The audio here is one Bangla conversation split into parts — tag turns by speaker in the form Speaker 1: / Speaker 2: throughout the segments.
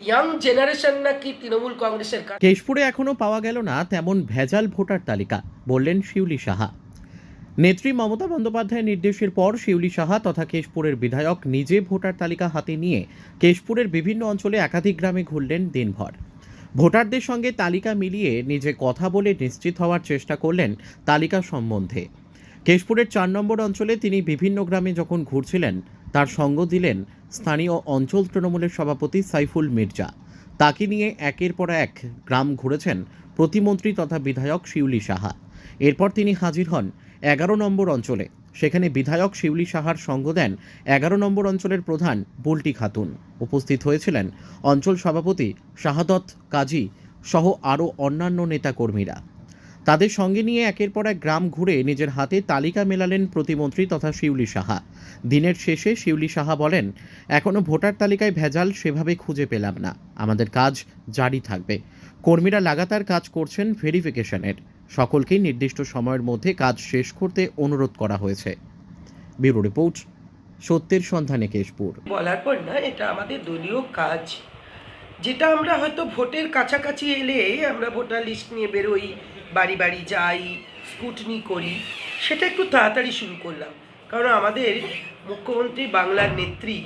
Speaker 1: ইয়াং জেনারেশন নাকি তৃণমূল কংগ্রেসের
Speaker 2: কেশপুরে এখনও পাওয়া গেল না তেমন ভেজাল ভোটার তালিকা, বললেন শিউলি সাহা। নেত্রী মমতা বন্দ্যোপাধ্যায়ের নির্দেশের পর শিউলি সাহা তথা কেশপুরের বিধায়ক নিজে ভোটার তালিকা হাতে নিয়ে কেশপুরের বিভিন্ন অঞ্চলে একাধিক গ্রামে ঘুরলেন দিনভর। ভোটারদের সঙ্গে তালিকা মিলিয়ে নিজে কথা বলে নিশ্চিত হওয়ার চেষ্টা করলেন তালিকা সম্বন্ধে। কেশপুরের চার নম্বর অঞ্চলে তিনি বিভিন্ন গ্রামে যখন ঘুরছিলেন তার সঙ্গ দিলেন স্থানীয় অঞ্চল তৃণমূলের সভাপতি সাইফুল মির্জা। তাকে নিয়ে একের পর এক গ্রাম ঘুরেছেন প্রতিমন্ত্রী তথা বিধায়ক শিউলি সাহা। এরপর তিনি হাজির হন এগারো নম্বর অঞ্চলে। সেখানে বিধায়ক শিউলি সাহার সঙ্গ দেন এগারো নম্বর অঞ্চলের প্রধান বুলটি খাতুন। উপস্থিত হয়েছিলেন অঞ্চল সভাপতি শাহাদত কাজী সহ আরও অন্যান্য নেতাকর্মীরা। তাদের সঙ্গে নিয়ে একের পর এক গ্রাম ঘুরে নিজের হাতে তালিকা মেলালেন প্রতিমন্ত্রী তথা শিউলি সাহা। দিনের শেষে শিউলি সাহা বলেন এখনও ভোটার তালিকায় ভেজাল সেভাবে খুঁজে পেলাম না। আমাদের কাজ জারি থাকবে। কর্মীরা লাগাতার কাজ করছেন ভেরিফিকেশনের। সকলকেই নির্দিষ্ট সময়ের মধ্যে কাজ শেষ করতে অনুরোধ করা হয়েছে। ব্যুরো রিপোর্ট, সত্যের সন্ধানে কেশপুর।
Speaker 1: বলার পর না, এটা আমাদের দলীয় কাজ। যেটা আমরা হয়তো ভোটের কাছাকাছি এলে আমরা ভোটার লিস্ট নিয়ে বেরোই। বাড়ি বাড়ি যাই স্কুটনি করি, সেটা একটু তাড়াতাড়ি শুরু করলাম। কারণ আমাদের মুখ্যমন্ত্রী বাংলার নেত্রী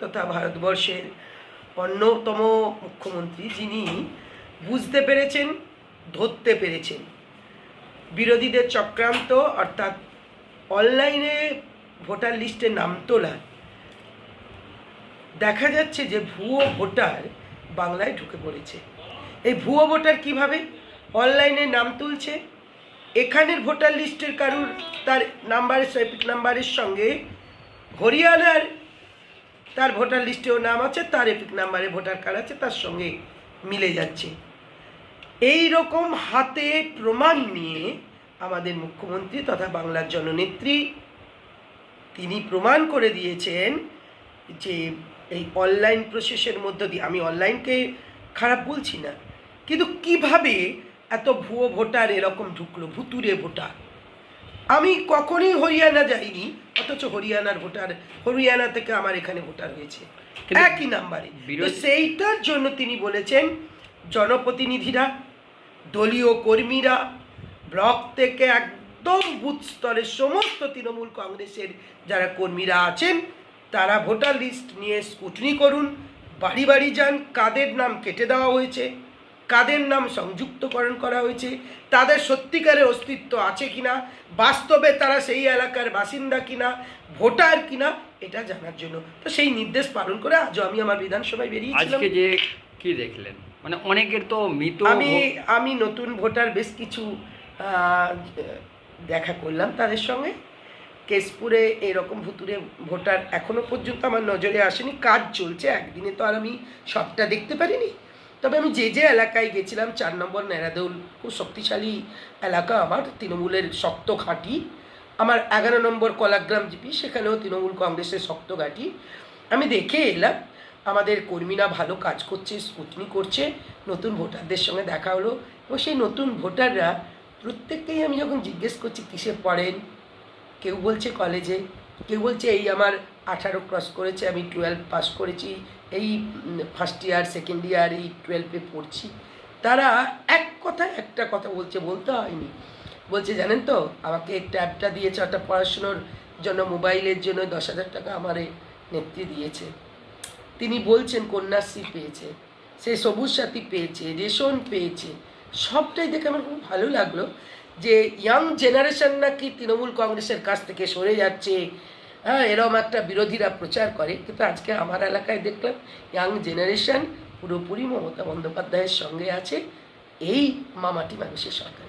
Speaker 1: তথা ভারতবর্ষের অন্যতম মুখ্যমন্ত্রী, যিনি বুঝতে পেরেছেন, ধরতে পেরেছেন। বিরোধীদের চক্রান্ত, অর্থাৎ অনলাইনে ভোটার লিস্টে নাম তোলা। দেখা যাচ্ছে যে ভুয়ো ভোটার বাংলায় ঢুকে পড়েছে। এই ভুয়ো ভোটার কীভাবে? অনলাইনে নাম তুলছে। এখানের ভোটার লিস্টের কারুর তার নাম্বারের এপিক নাম্বারের সঙ্গে। হরিয়ানার তার ভোটার লিস্টেও নাম আছে, তার এপিক নাম্বারে ভোটার কার্ড আছে, তার সঙ্গে মিলে যাচ্ছে। এই রকম হাতে প্রমাণ নিয়ে আমাদের মুখ্যমন্ত্রী তথা বাংলার জননেত্রী তিনি প্রমাণ করে দিয়েছেন যে এই অনলাইন প্রসেসের মধ্য দিয়ে, আমি অনলাইনকে খারাপ বলছি না, কিন্তু কীভাবে এত ভুয়ো ভোটার এরকম ঢুকলো ভুতুরে ভোটার। আমি কখনই হরিয়ানা যাইনি অথচ হরিয়ানার ভোটার হরিয়ানা থেকে আমার এখানে ভোটার হয়েছে। একই নাম্বারে। সেইটার জন্য তিনি বলেছেন জনপ্রতিনিধিরা দলীয় কর্মীরা ব্লক থেকে একদম বুথ স্তরের সমস্ত তৃণমূল কংগ্রেসের যারা কর্মীরা আছেন তারা ভোটার লিস্ট নিয়ে স্কুটনি করুন বাড়ি বাড়ি যান কাদের নাম কেটে দেওয়া হয়েছে। কাদের নাম সংযুক্তকরণ করা হয়েছে? তাদের সত্যিকারের অস্তিত্ব আছে কিনা? বাস্তবে তারা সেই এলাকার বাসিন্দা কিনা? ভোটার কিনা? এটা জানার জন্য। তো সেই নির্দেশ পালন করে আজও আমি আমার বিধানসভায় বেরিয়েছিলাম
Speaker 3: আজকে যে কি দেখলেন? মানে অনেকের তো মৃত
Speaker 1: আমি আমি নতুন ভোটার বেশ কিছু দেখা করলাম তাদের সঙ্গে। কেশপুরে এরকম ভুতুরে ভোটার এখনও পর্যন্ত আমার নজরে আসেনি। কাজ চলছে। একদিনে তো আর আমি সবটা দেখতে পারিনি। তবে আমি যে যে এলাকায় গেছিলাম, চার নম্বর নেড়াদৌল খুব শক্তিশালী এলাকা আমার, তৃণমূলের শক্ত ঘাঁটি। আমার এগারো নম্বর কলাগ্রাম জিপি, সেখানেও তৃণমূল কংগ্রেসের শক্ত ঘাঁটি। আমি দেখে এলাম, আমাদের কর্মীরা ভালো কাজ করছে, স্কুটনি করছে, নতুন ভোটারদের সঙ্গে দেখা হলো, এবং সেই নতুন ভোটাররা প্রত্যেককেই আমি যখন জিজ্ঞেস করছি, কিসে পড়েন? কেউ বলছে, কলেজে। কেউ বলছে, এই আমার আঠারো ক্রস করেছে, আমি টুয়েলভ পাস করেছি, এই ফার্স্ট ইয়ার সেকেন্ড ইয়ার এই টুয়েলভে পড়ছি। তারা এক কথা একটা কথা বলছে, বলতে হয়নি। বলছে, জানেন তো, আমাকে ট্যাবটা দিয়েছে, অর্থাৎ পড়াশুনোর জন্য, মোবাইলের জন্য দশ হাজার টাকা আমারে নেত্রী দিয়েছে। তিনি বলছেন, কন্যাশ্রী পেয়েছে, সে সবুজ সাথী পেয়েছে, রেশন পেয়েছে, সবটাই দেখে আমার খুব ভালো লাগল। যে ইয়াং জেনারেশন নাকি তৃণমূল কংগ্রেসের কাছ থেকে সরে যাচ্ছে হ্যাঁ এরম একটা বিরোধীরা প্রচার করে। কিন্তু আজকে আমার এলাকায় দেখলাম ইয়াং জেনারেশন পুরোপুরি মমতা বন্দ্যোপাধ্যায়ের সঙ্গে আছে, এই মামাটি মানুষের সরকার।